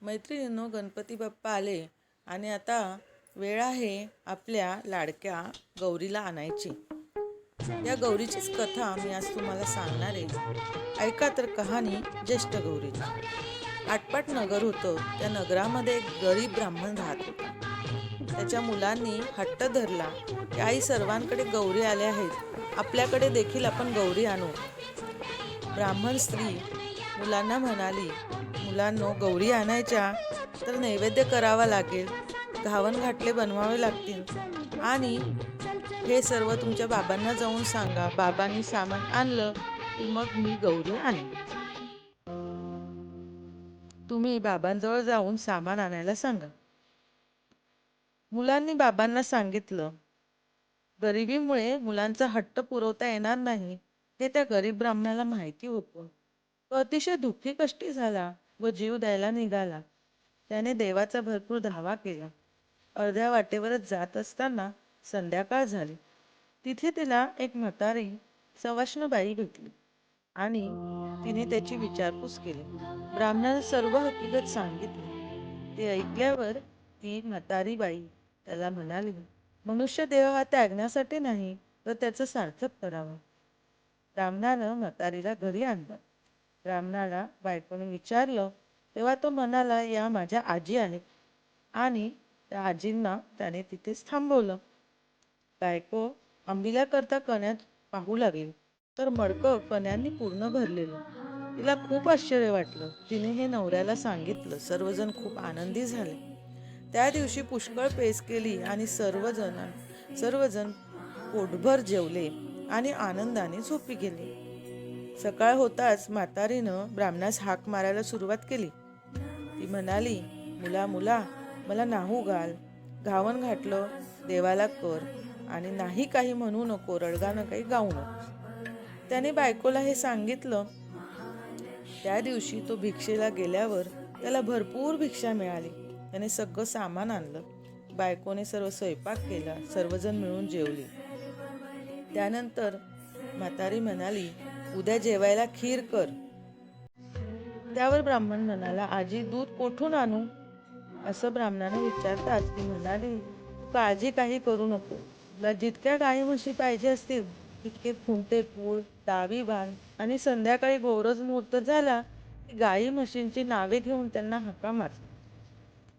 मैत्रिणींनो गणपती बाप्पा आले आणि आता वेळ आहे आपल्या लाडक्या गौरीला आणायची. या गौरीचीच कथा मी आज तुम्हाला सांगणार आहे. ऐका तर कहाणी ज्येष्ठ गौरीची. आटपाट नगर होतं. त्या नगरामध्ये एक गरीब ब्राह्मण राहत होता. त्याच्या मुलांनी हट्ट धरला की आई सर्वांकडे गौरी आल्या आहेत. आपल्याकडे देखील आपण गौरी आणू. ब्राह्मण स्त्री मुलांना म्हणाली मुलांनो गौरी आणायच्या तर नैवेद्य करावा लागेल. घावन घाटले बनवावे लागतील. आणि हे सर्व तुमच्या बाबांना जाऊन सांगा. बाबांनी सामान आणलं की मग मी गौरी आणेन. तुम्ही बाबांजवळ जाऊन सामान आणायला सांगा. मुलांनी बाबांना सांगितलं गरिबीमुळे मुलांचा हट्ट पुरवता येणार नाही हे त्या गरीब ब्राह्मणाला माहिती होतं. तो अतिशय दुःखी कष्टी झाला व जीव द्यायला निघाला. त्याने देवाचा भरपूर धावा केला. अर्ध्या वाटेवरच जात असताना संध्याकाळ झाली. तिथे तिला एक म्हातारी सवाष्णबाई भेटली आणि तिने त्याची विचारपूस केली. ब्राह्मणाने सर्व हकीकत सांगितली. ते ऐकल्यावर ती म्हातारी बाई त्याला म्हणाली मनुष्य देह हा त्यागण्यासाठी नाही तर त्याचं सार्थक करावं. ब्राह्मणानं म्हातारीला घरी आणलं. रामणाला बायकोने विचारलं तेव्हा तो म्हणाला या माझ्या आजी आहेत. आणि त्या आजींना त्याने तिथेच थांबवलं. बायको आंबिला करता कण्यात पाहू लागली तर मडकं कण्यांनी पूर्ण भरलेलं. तिला खूप आश्चर्य वाटलं. तिने हे नवऱ्याला सांगितलं. सर्वजण खूप आनंदी झाले. त्या दिवशी पुष्कळ पेस केली आणि सर्वजण सर्वजण पोटभर जेवले आणि आनंदाने झोपी गेले. सकाळ होताच म्हातारीनं ब्राह्मणास हाक मारायला सुरुवात केली. ती म्हणाली मुला मुला मला नाहू घाल. घावन घातलं देवाला कर आणि नाही काही म्हणू नको रडगानं काही गाऊ नको. त्याने बायकोला हे सांगितलं. त्या दिवशी तो भिक्षेला गेल्यावर त्याला भरपूर भिक्षा मिळाली. त्याने सगळं सामान आणलं. बायकोने सर्व स्वयंपाक केला सर्वजण मिळून जेवले. त्यानंतर म्हातारी म्हणाली उद्या जेवायला खीर कर. त्यावर ब्राह्मण म्हणाला आजी दूध कोठून आणू? असं ब्राह्मणाने विचारताच ती म्हणाली काळजी काही करू नको. तुला जितक्या गाई म्हशी पाहिजे असतील तितके खुंटे पूळ डावी बाण आणि संध्याकाळी गोरज मुहूर्त झाला की गाई म्हशींची नावे घेऊन त्यांना हाका मार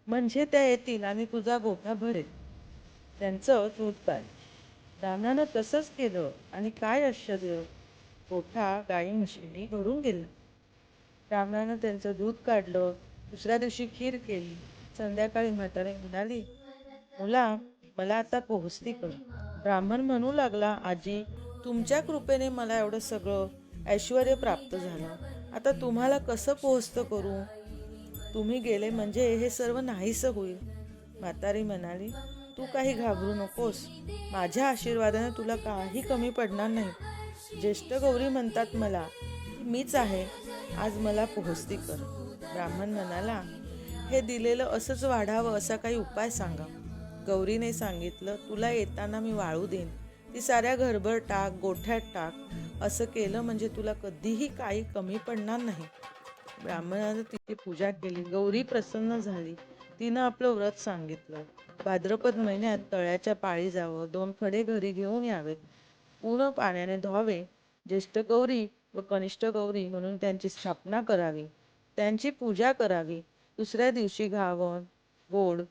म्हणजे त्या येतील आणि तुझा गोठा भरेल. त्यांचं दूध पाहिजे ब्राह्मणानं तसंच केलं आणि काय आश्चर्य! गोठा गाई म्हशींनी भरून गेला. रामणानं त्यांचं दूध काढलं दुसऱ्या दिवशी खीर केली. संध्याकाळी म्हातारी म्हणाली मुला मला आता पोहोचती कर. ब्राह्मण म्हणू लागला आजी तुमच्या कृपेने मला एवढं सगळं ऐश्वर प्राप्त झालं. आता तुम्हाला कसं पोहोचतं करू? तुम्ही गेले म्हणजे हे सर्व नाहीसं होईल. म्हातारी म्हणाली तू काही घाबरू नकोस. माझ्या आशीर्वादाने तुला काही कमी पडणार नाही. ज्येष्ठ गौरी म्हणतात मला मीच आहे आज मला पोहोचती कर. ब्राह्मण म्हणाला हे दिलेलं असंच वाढावं असा काही उपाय सांगा. गौरीने सांगितलं तुला येताना मी वाळू देईन. ती साऱ्या घरभर टाक गोठ्यात टाक. असं केलं म्हणजे तुला कधीही काही कमी पडणार नाही. ब्राह्मणानं तिची पूजा केली. गौरी प्रसन्न झाली. तिनं आपलं व्रत सांगितलं. भाद्रपद महिन्यात तळ्याच्या पाळी जावं. दोन फडे घरी घेऊन यावेत पूर्ण पाण्याने धुवावे. ज्येष्ठ गौरी व कनिष्ठ गौरी म्हणून त्यांची स्थापना करावी. त्यांची पूजा करावी. दुसऱ्या दिवशी घावन गोड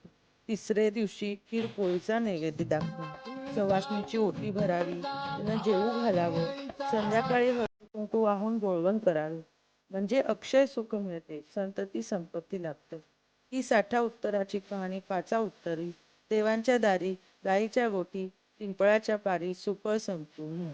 तिसऱ्या दिवशी खीरपोळीचा नैवेद्य दाखवा सवासणीची ओटी भरावी. त्यांना जेवू घालावं. संध्याकाळी कुंकू वाहून बोळवण करावे. म्हणजे अक्षय सुख मिळते. संतती संपत्ती लागते ही साठा उत्तराची कहाणी पाचा उत्तरी. देवांच्या दारी गाईच्या गोटी पिंपळाच्या पारी सुफळ संपूर्ण